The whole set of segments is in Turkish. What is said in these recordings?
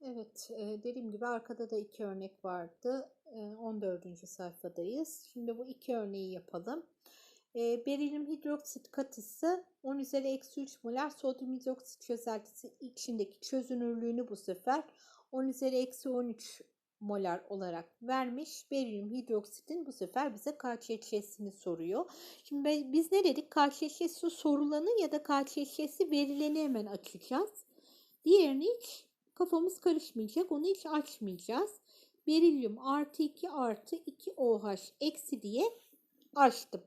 Evet, dediğim gibi arkada da iki örnek vardı. E, 14. sayfadayız. Şimdi bu iki örneği yapalım. Berilyum hidroksit katısı 10 üzeri eksi 3 molar sodyum hidroksit çözeltisi içindeki çözünürlüğünü bu sefer 10 üzeri eksi 13 molar olarak vermiş. Berilyum hidroksitin bu sefer bize KÇÇ'sini soruyor. Şimdi biz ne dedik? KÇÇ'si sorulanı ya da KÇÇ'si verileni hemen açacağız. Diğerini hiç kafamız karışmayacak. Onu hiç açmayacağız. Berilyum artı 2 artı 2 OH eksi diye açtım.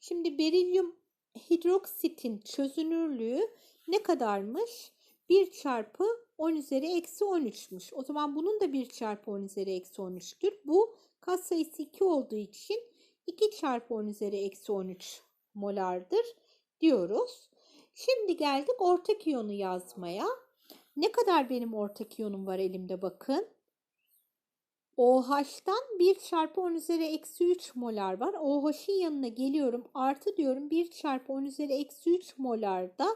Şimdi berilyum hidroksitin çözünürlüğü ne kadarmış? 1 çarpı 10 üzeri eksi 13'müş. O zaman bunun da 1 çarpı 10 üzeri eksi 13'tür. Bu katsayısı 2 olduğu için 2 çarpı 10 üzeri eksi 13 molardır diyoruz. Şimdi geldik ortak iyonu yazmaya. Ne kadar benim ortak iyonum var elimde bakın. OH'tan 1 çarpı 10 üzeri eksi 3 molar var. OH'ın yanına geliyorum. Artı diyorum 1 çarpı 10 üzeri eksi 3 molar da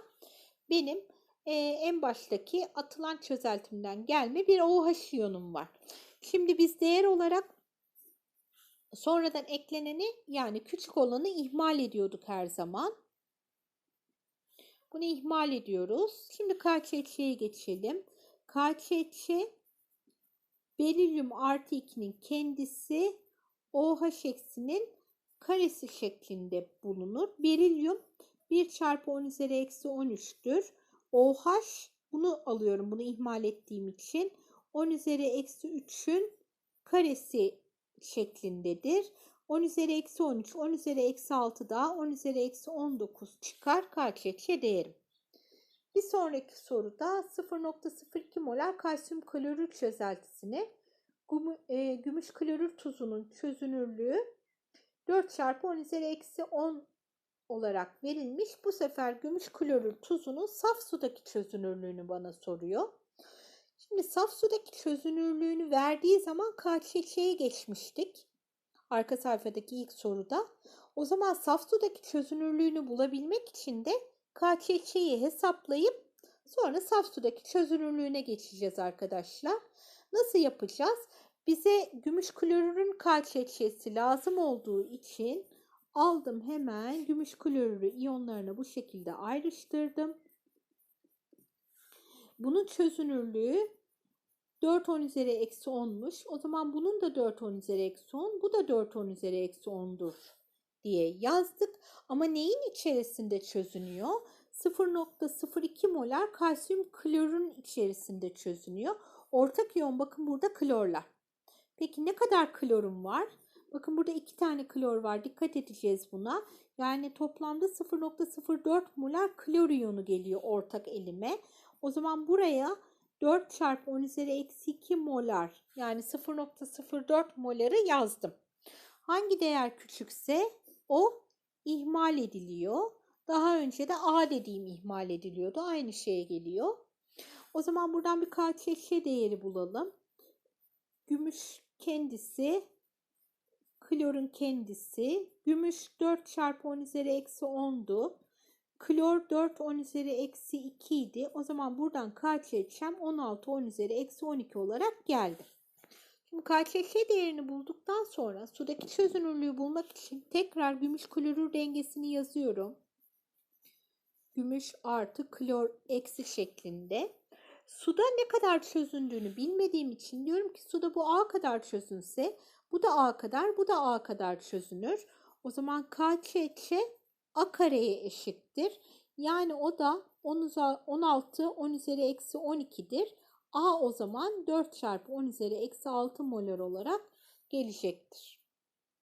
benim e, en baştaki atılan çözeltimden gelme bir OH iyonum var. Şimdi biz değer olarak sonradan ekleneni yani küçük olanı ihmal ediyorduk her zaman. Bunu ihmal ediyoruz. Şimdi KÇÇ'ye geçelim. KÇÇ berilyum artı 2'nin kendisi OH eksinin karesi şeklinde bulunur. Berilyum 1 çarpı 10 üzeri eksi 13'tür. OH bunu alıyorum bunu ihmal ettiğim için 10 üzeri eksi 3'ün karesi şeklindedir. 10 üzeri eksi 13, 10 üzeri eksi 6 daha 10 üzeri eksi 19 çıkar KÇÇ değerim. Bir sonraki soruda 0.02 molar kalsiyum klorür çözeltisine gümü- gümüş klorür tuzunun çözünürlüğü 4 çarpı 10 üzeri eksi 10 olarak verilmiş. Bu sefer gümüş klorür tuzunun saf sudaki çözünürlüğünü bana soruyor. Şimdi saf sudaki çözünürlüğünü verdiği zaman KÇÇ'ye geçmiştik. Arka sayfadaki ilk soruda. O zaman saf sudaki çözünürlüğünü bulabilmek için de KÇÇ'yi hesaplayıp sonra saf sudaki çözünürlüğüne geçeceğiz arkadaşlar. Nasıl yapacağız? Bize gümüş klorürün KÇÇ'si lazım olduğu için aldım hemen gümüş klorürü iyonlarına bu şekilde ayrıştırdım. Bunun çözünürlüğü 4 10 üzeri eksi 10'muş. O zaman bunun da 4 10 üzeri eksi 10. Bu da 4 10 üzeri eksi 10'dur diye yazdık. Ama neyin içerisinde çözünüyor? 0.02 molar kalsiyum klorun içerisinde çözünüyor. Ortak iyon bakın burada klorlar. Peki ne kadar klorum var? Bakın burada iki tane klor var. Dikkat edeceğiz buna. Yani toplamda 0.04 molar klor iyonu geliyor ortak elime. O zaman buraya 4 çarpı 10 üzeri eksi 2 molar yani 0.04 moları yazdım. Hangi değer küçükse o ihmal ediliyor. Daha önce de A dediğim ihmal ediliyordu. Aynı şeye geliyor. O zaman buradan bir KÇÇ değeri bulalım. Gümüş kendisi, klorun kendisi. Gümüş 4 çarpı 10 üzeri eksi 10'du. Klor 4 10 üzeri eksi 2 idi. O zaman buradan KÇÇ'm 16 10 üzeri eksi 12 olarak geldi. Şimdi KÇÇ değerini bulduktan sonra sudaki çözünürlüğü bulmak için tekrar gümüş klorür dengesini yazıyorum. Gümüş artı klor eksi şeklinde. Suda ne kadar çözündüğünü bilmediğim için diyorum ki suda bu A kadar çözünse bu da A kadar bu da A kadar çözünür. O zaman KÇÇ A kareye eşittir. Yani o da 10 uza- 16 10 üzeri eksi 12'dir. A o zaman 4 çarpı 10 üzeri eksi 6 molar olarak gelecektir.